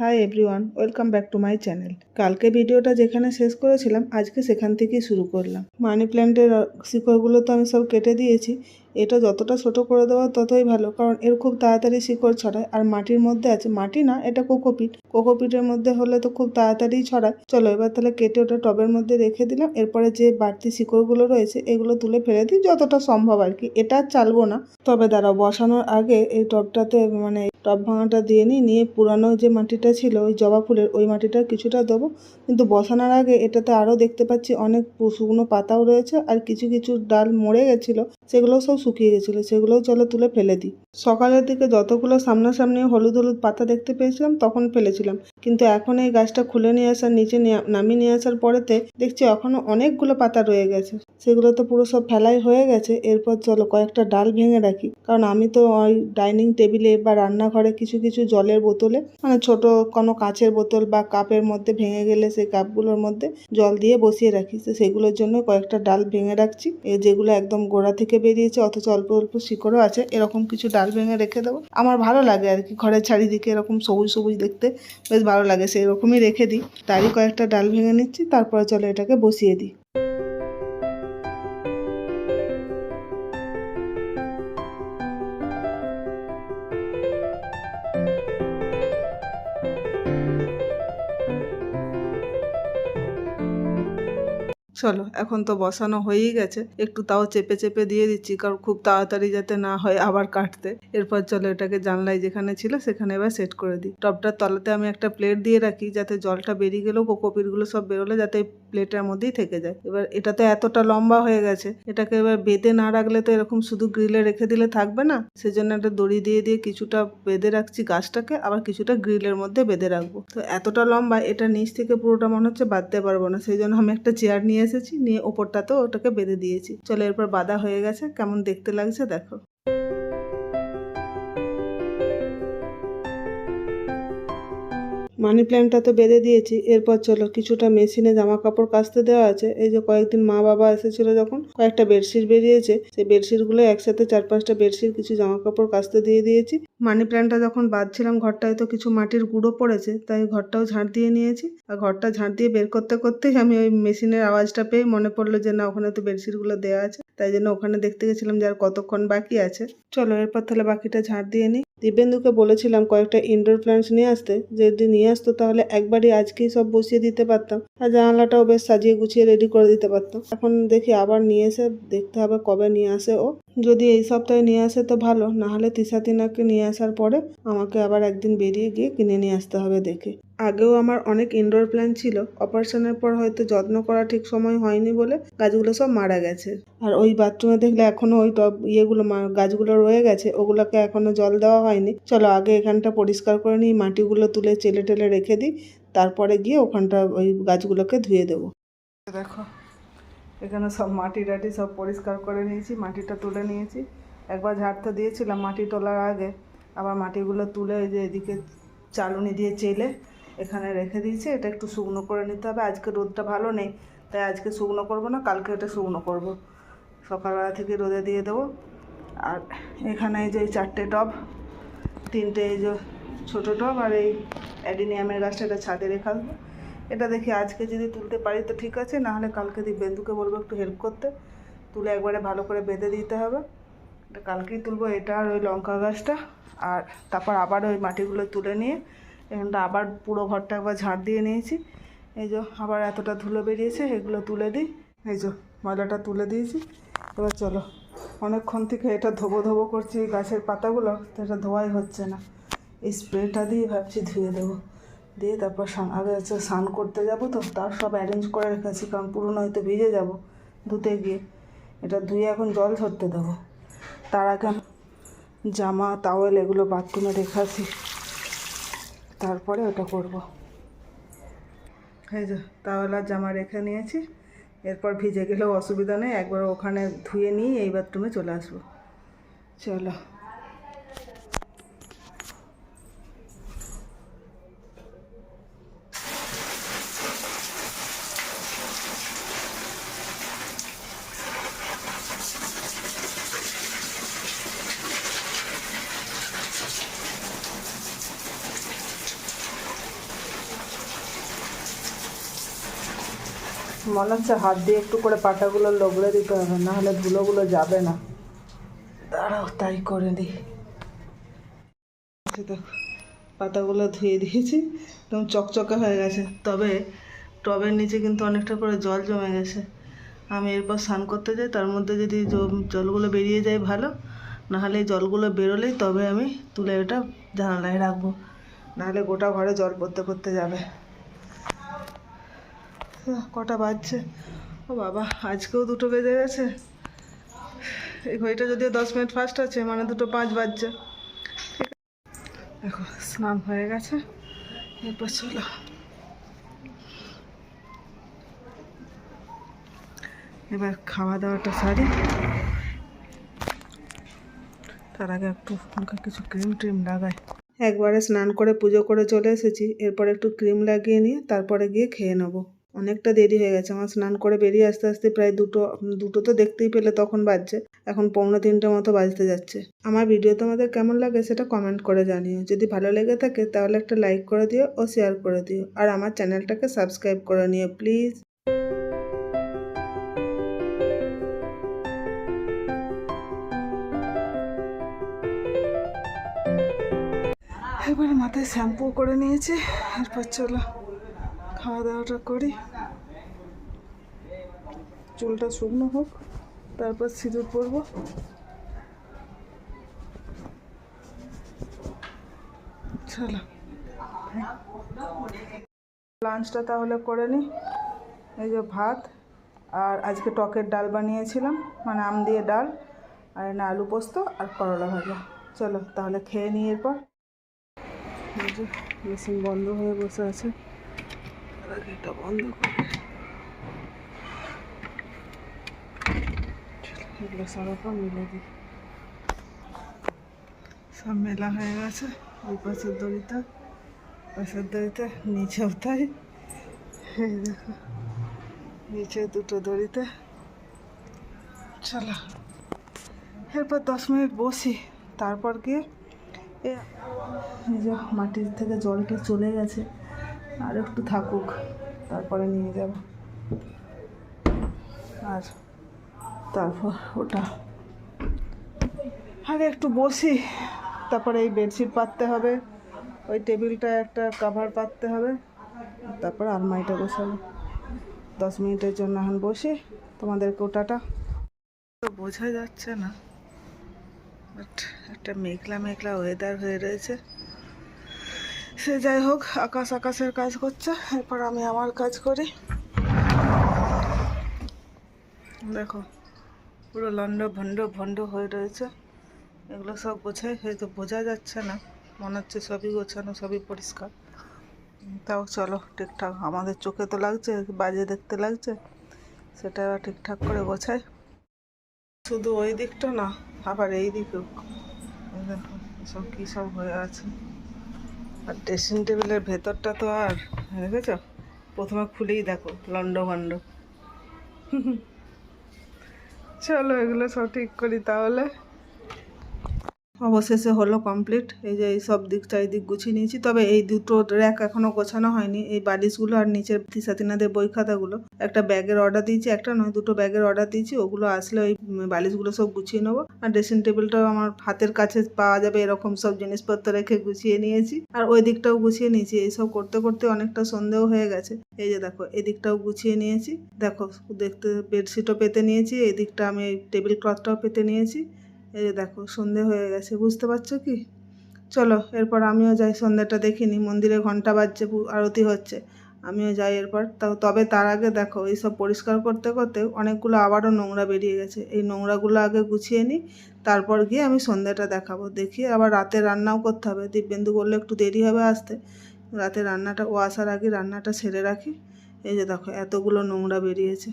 Hi everyone welcome back to my channel কালকে ভিডিওটা যেখানে শেষ করেছিলাম, আজকে সেখান থেকেই শুরু করলাম। মানি প্ল্যান্টের শিকড়গুলো তো আমি সব কেটে দিয়েছি। এটা যতটা ছোট করে দেওয়া ততই ভালো, কারণ এর খুব তাড়াতাড়ি শিকড় ছড়ায়। আর মাটির মধ্যে আছে, মাটি না, এটা কোকোপিট। কোকোপিটের মধ্যে হলে তো খুব তাড়াতাড়ি ছড়ায়। চলো এবার তাহলে কেটে ওটা টবের মধ্যে রেখে দিলাম। এরপরে যে বাড়তি শিকড়গুলো রয়েছে, এগুলো তুলে ফেলে দিই যতটা সম্ভব আর কি। এটা চালবো না। তবে দাঁড়াও, বসানোর আগে এই টবটাতে মানে টব ভাঙাটা দিয়ে নিই, নিয়ে পুরানো যে মাটিটা ছিল, ওই জবা ফুলের, ওই মাটিটা কিছুটা দেবো। কিন্তু বসানোর আগে এটাতে আরও দেখতে পাচ্ছি অনেক শুকনো পাতাও রয়েছে, আর কিছু কিছু ডাল মরে গেছিল। সেগুলোও সব শুকিয়ে গেছিল, সেগুলোও চলো তুলে ফেলে দিই। সকালের দিকে যতগুলো সামনাসামনি হলুদ হলুদ পাতা দেখতে পেয়েছিলাম, তখন ফেলেছিলাম। কিন্তু এখন এই গাছটা খুলে নিয়ে আসার, নিচে নামিয়ে নিয়ে আসার পরেতে দেখছি এখনও অনেকগুলো পাতা রয়ে গেছে। সেগুলো তো পুরো সব ফেলাই হয়ে গেছে, এরপর চলো কয়েকটা ডাল ভেঙে রাখি। কারণ আমি তো ওই ডাইনিং টেবিলে বা রান্নাঘরে কিছু কিছু জলের বোতলে মানে ছোট কোনো কাঁচের বোতল বা কাপের মধ্যে ভেঙে গেলে সেই কাপগুলোর মধ্যে জল দিয়ে বসিয়ে রাখি। সেগুলোর জন্য কয়েকটা ডাল ভেঙে রাখছি, এ যেগুলো একদম গোড়া থেকে বেরিয়েছে, অথচ অল্প অল্প শিকড়ও আছে। এরকম কিছু ডাল ভেঙে রেখে দেবো। আমার ভালো লাগে আর কি ঘরের চারিদিকে এরকম সবুজ সবুজ দেখতে। বেশ ভালো লাগে সেই রকমই রেখে দিই। তারই কয়েকটা ডাল ভেঙে নিচ্ছি, তারপরে চলো এটাকে বসিয়ে দিই। চলো, এখন তো বসানো হয়েই গেছে। একটু তাও চেপে চেপে দিয়ে দিচ্ছি, কারণ খুব তাড়াতাড়ি যাতে না হয় আবার কাটতে। এরপর চলো এটাকে জানলায় যেখানে ছিল সেখানে এবার সেট করে দিই। টপটার তলাতে আমি একটা প্লেট দিয়ে রাখি, যাতে জলটা বেরিয়ে গেলেও কোকোপিটগুলো সব বেরোলে যাতে প্লেটের মধ্যেই থেকে যায়। এবার এটা তো এতটা লম্বা হয়ে গেছে, এটাকে এবার বেঁধে না রাখলে তো এরকম শুধু গ্রিলে রেখে দিলে থাকবে না। সেজন্য একটা দড়ি দিয়ে দিয়ে কিছুটা বেঁধে রাখছি গাছটাকে, আবার কিছুটা গ্রিলের মধ্যে বেঁধে রাখব। তো এতটা লম্বা, এটা নিচ থেকে পুরোটা মনে হচ্ছে বাঁধতে পারব না। সেই জন্য আমি একটা চেয়ার নিয়ে এসেছি, নিয়ে ওপরটাতেও ওটাকে বেঁধে দিয়েছি। চলো এরপর বাঁধা হয়ে গেছে, কেমন দেখতে লাগছে দেখো। মানি প্ল্যান্টটা তো বেঁধে দিয়েছি। এরপর চলো, কিছুটা মেশিনে জামা কাপড় কাচতে দেওয়া আছে। এই যে কয়েকদিন মা বাবা এসেছিল যখন, কয়েকটা বেডশিট বেরিয়েছে। সেই বেডশিটগুলো একসাথে চার পাঁচটা বেডশিট কিছু জামা কাপড় কাচতে দিয়ে দিয়েছি। মানি প্ল্যান্টটা যখন বাঁধছিলাম ঘরটায় তো কিছু মাটির গুঁড়ো পড়েছে, তাই ঘরটাও ঝাঁট দিয়ে নিয়েছি। আর ঘরটা ঝাঁট দিয়ে বের করতে করতেই আমি ওই মেশিনের আওয়াজটা পেয়ে মনে পড়ল যে না, ওখানে তো বেডশিটগুলো দেওয়া আছে। তাই জন্য ওখানে দেখতে গেছিলাম যে আর কতক্ষণ বাকি আছে। চলো, এরপর তাহলে বাকিটা ঝাঁট দিয়ে নিই। দিব্যেন্দুকে বলেছিলাম কয়েকটা ইনডোর প্ল্যান্টস নিয়ে আসতে। যদি নিয়ে আসতো তাহলে একবারই আজকেই সব বসিয়ে দিতে পারতাম। আর জানালাটাও বেশ সাজিয়ে গুছিয়ে রেডি করে দিতে পারতাম। এখন দেখি আবার নিয়ে এসে দেখতে হবে কবে নিয়ে আসে ও। যদি এই সপ্তাহে নিয়ে আসে তো ভালো না হলে তিসা তিনাকে নিয়ে আসার পরে আমাকে আবার একদিন বেরিয়ে গিয়ে কিনে নিয়ে আসতে হবে দেখে। আগেও আমার অনেক ইনডোর প্ল্যান ছিল অপারেশনের পর হয়তো যত্ন করা ঠিক সময় হয়নি বলে গাছগুলো সব মারা গেছে। আর ওই বাথরুমে দেখলে এখনও ওই টব ইয়েগুলো গাছগুলো রয়ে গেছে, ওগুলোকে এখনও জল দেওয়া হয়নি। চলো আগে এখানটা পরিষ্কার করে নিই, মাটিগুলো তুলে চেলে টেলে রেখে দিই, তারপরে গিয়ে ওখানটা ওই গাছগুলোকে ধুয়ে দেবো। দেখো এখানে সব মাটি টাটি সব পরিষ্কার করে নিয়েছি, মাটিটা তুলে নিয়েছি। একবার ঝাড়তে দিয়েছিলাম মাটি তোলার আগে, আবার মাটিগুলো তুলে ওই যে এদিকে চালুনি দিয়ে চেলে এখানে রেখে দিয়েছি। এটা একটু শুকনো করে নিতে হবে, আজকে রোদটা ভালো নেই, তাই আজকে শুকনো করব না, কালকে এটা শুকনো করব। সকালবেলা থেকে রোদে দিয়ে দেবো। আর এখানে এই যে এই চারটে টব, তিনটে এই যে ছোটো টব আর এই অ্যাডিনিয়ামের গাছটা এটা ছাদে রেখে এটা দেখি আজকে যদি তুলতে পারি তো ঠিক আছে না হলে কালকে দিব্যেন্দুকে বলব একটু হেল্প করতে। তুলে একবারে ভালো করে বেঁধে দিতে হবে। এটা কালকেই তুলবো, এটা আর ওই লঙ্কা গাছটা। আর তারপর আবার ওই মাটিগুলো তুলে নিয়ে এখানটা আবার পুরো ঘরটা একবার ঝাড় দিয়ে নিয়েছি। এই যে আবার এতটা ধুলো বেরিয়েছে, এগুলো তুলে দিই। এই যে ময়লাটা তুলে দিয়েছি। এবার চলো, অনেকক্ষণ থেকে এটা ধোবো ধোবো করছি গাছের পাতাগুলো, তো এটা ধোয়াই হচ্ছে না। এই স্প্রেটা দিয়ে ভাবছি ধুয়ে দেবো। দিয়ে তারপর স্নান, আগে হচ্ছে স্নান করতে যাব তো, তার সব অ্যারেঞ্জ করে রেখেছি, কারণ পুরনো হয়তো ভিজে যাব ধুতে গিয়ে। এটা ধুয়ে এখন জল ঝরতে দেবো। তার আগে জামা তাওয়েল এগুলো বাথরুমে রেখে আসি। তারপরে ওটা করব। এই যে তাওয়েল আর জামা রেখে নিয়েছি। এরপর ভিজে গেলেও অসুবিধা নেই, একবার ওখানে ধুয়ে নিয়ে এই বাথরুমে চলে আসব। চলো। মনে হচ্ছে হাত দিয়ে একটু করে পাটাগুলো লগড়ে দিতে হবে না হলে ধুলোগুলো যাবে না। দাঁড়াও তাই করে দিই দেখো পাতাগুলো ধুয়ে দিয়েছি একদম চকচকে হয়ে গেছে। তবে টবের নিচে কিন্তু অনেকটা করে জল জমে গেছে। আমি এরপর স্নান করতে যাই তার মধ্যে যদি জলগুলো বেরিয়ে যায় ভালো নাহলে জলগুলো বেরোলেই তবে আমি তুলে এটা জানালায় রাখব। নাহলে গোটা ঘরে জল পড়তে পড়তে যাবে। কটা বাজছে। ও বাবা, আজকেও দুটো বেজে গেছে। এই ঘড়িটা যদিও দশ মিনিট ফাস্ট আছে মানে দুটো পাঁচ বাজছে। দেখো, স্নান হয়ে গেছে। এরপর চলো। এবার খাওয়া দাওয়াটা সারি। তার আগে একটু হালকা কিছু ক্রিম ট্রিম লাগাই। একবারে স্নান করে পুজো করে চলে এসেছি। এরপর একটু ক্রিম লাগিয়ে নিয়ে তারপরে গিয়ে খেয়ে নেব। অনেকটা দেরি হয়ে গেছে। আমার স্নান করে বেরিয়ে আসতে আসতে প্রায় দুটো দুটো তো দেখতেই পেলে তখন বাজছে। এখন পৌনে তিনটে মতো বাজতে যাচ্ছে। আমার ভিডিও তোমাদের কেমন লাগে সেটা কমেন্ট করে জানিও। যদি ভালো লেগে থাকে তাহলে একটা লাইক করে দিও ও শেয়ার করে দিও। আর আমার চ্যানেলটাকে সাবস্ক্রাইব করে নিও প্লিজ এবারে মাথায় শ্যাম্পু করে নিয়েছি, এরপর চলো। খাওয়া দাওয়াটা করি। চুলটা শুকনো হোক, তারপর সিঁদুর পরবো। চলো। লাঞ্চটা তাহলে করে নিই এই যে ভাত, আর আজকে টকের ডাল বানিয়েছিলাম মানে আম দিয়ে ডাল, আর না আলু পোস্ত আর করলা ভাজা। চলো তাহলে খেয়ে নিই এরপর। মেশিন বন্ধ হয়ে বসে আছে। এটা বন্ধ করে সব মেলা হয়ে গেছে ওই পাশের দড়িটা, পাশের দড়িতে, নিচেও তাই। নিচে দুটো দড়িতে। চলো, এরপর দশ মিনিট বসি, তারপর গিয়ে এ মাটির থেকে জলটা চলে গেছে। আর একটু থাকুক, তারপরে নিয়ে যাব। আর তারপর ওটা। আগে একটু বসি, তারপরে এই বেডশিট পাততে হবে, ওই টেবিলটা একটা কাভার পাততে হবে, তারপর আলমারিটা বসাবো দশ মিনিটের জন্য এখন বসি, তোমাদেরকে ওটাটা। তো বোঝা যাচ্ছে না বাট একটা মেঘলা মেঘলা ওয়েদার হয়ে রয়েছে। সে যাই হোক, আকাশ আকাশের কাজ করছে, এরপর আমি আমার কাজ করি। দেখো, পুরো লন্ড ভন্ড ভন্ড হয়ে রয়েছে। এগুলো সব গোছাই, হয়তো বোঝা যাচ্ছে না। মনে হচ্ছে সবই গোছানো, সবই পরিষ্কার। তাও চলো, ঠিকঠাক, আমাদের চোখে তো লাগছে, বাজে দেখতে লাগছে। সেটা ঠিকঠাক করে গোছাই। শুধু ওই দিকটা না, আবার এই দিকেও। দেখো, সব কী সব হয়ে আছে। আর ড্রেসিং টেবিলের ভেতরটা তো আর, দেখেছ? প্রথমে খুলেই দেখো লন্ড ভন্ড চলো এগুলো সব ঠিক করি তাহলে। অবশেষে হলো কমপ্লিট এই যে এই সব দিক গুছিয়ে নিয়েছি। তবে এই দুটো র্যাক এখনও গোছানো হয়নি। এই বালিশগুলো আর নিচের তিসাতিনাদের বই খাতাগুলো। একটা ব্যাগের অর্ডার দিয়েছি, একটা নয়, দুটো ব্যাগের অর্ডার দিয়েছি। ওগুলো আসলে ওই বালিশগুলো সব গুছিয়ে নেব। আর ড্রেসিং টেবিলটাও আমার হাতের কাছে পাওয়া যাবে, এরকম সব জিনিসপত্র রেখে গুছিয়ে নিয়েছি। আর ওই দিকটাও গুছিয়ে নিয়েছি। এইসব করতে করতে অনেকটা সন্দেহ হয়ে গেছে। এই যে দেখো এদিকটাও গুছিয়ে নিয়েছি। দেখো, দেখতে বেডশিটও পেতে নিয়েছি। এদিকটা আমি টেবিল ক্লথটাও পেতে নিয়েছি। এই যে দেখো, সন্ধে হয়ে গেছে, বুঝতে পারছ কি? চলো, এরপর আমিও যাই, সন্ধ্যাটা দেখিনি, মন্দিরে ঘণ্টা বাজছে আরতি হচ্ছে। আমিও যাই এরপর। তবে তার আগে দেখো এইসব পরিষ্কার করতে করতে অনেকগুলো আবারও নোংরা বেরিয়ে গেছে। এই নোংরাগুলো আগে গুছিয়ে নিই, তারপর গিয়ে আমি সন্ধ্যাটা দেখাবো। দেখি আবার রাতে রান্নাও করতে হবে। দিব্যেন্দু বললে, একটু দেরি হবে আসতে। রাতে রান্নাটা, ও আসার আগে রান্নাটা সেরে রাখি। এই যে দেখো, এতগুলো নোংরা বেরিয়েছে।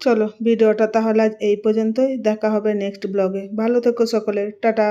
চলো ভিডিওটা তাহলে আজ এই পর্যন্তই। দেখা হবে নেক্সট ব্লগে ভালো থেকো সকলে। টাটা।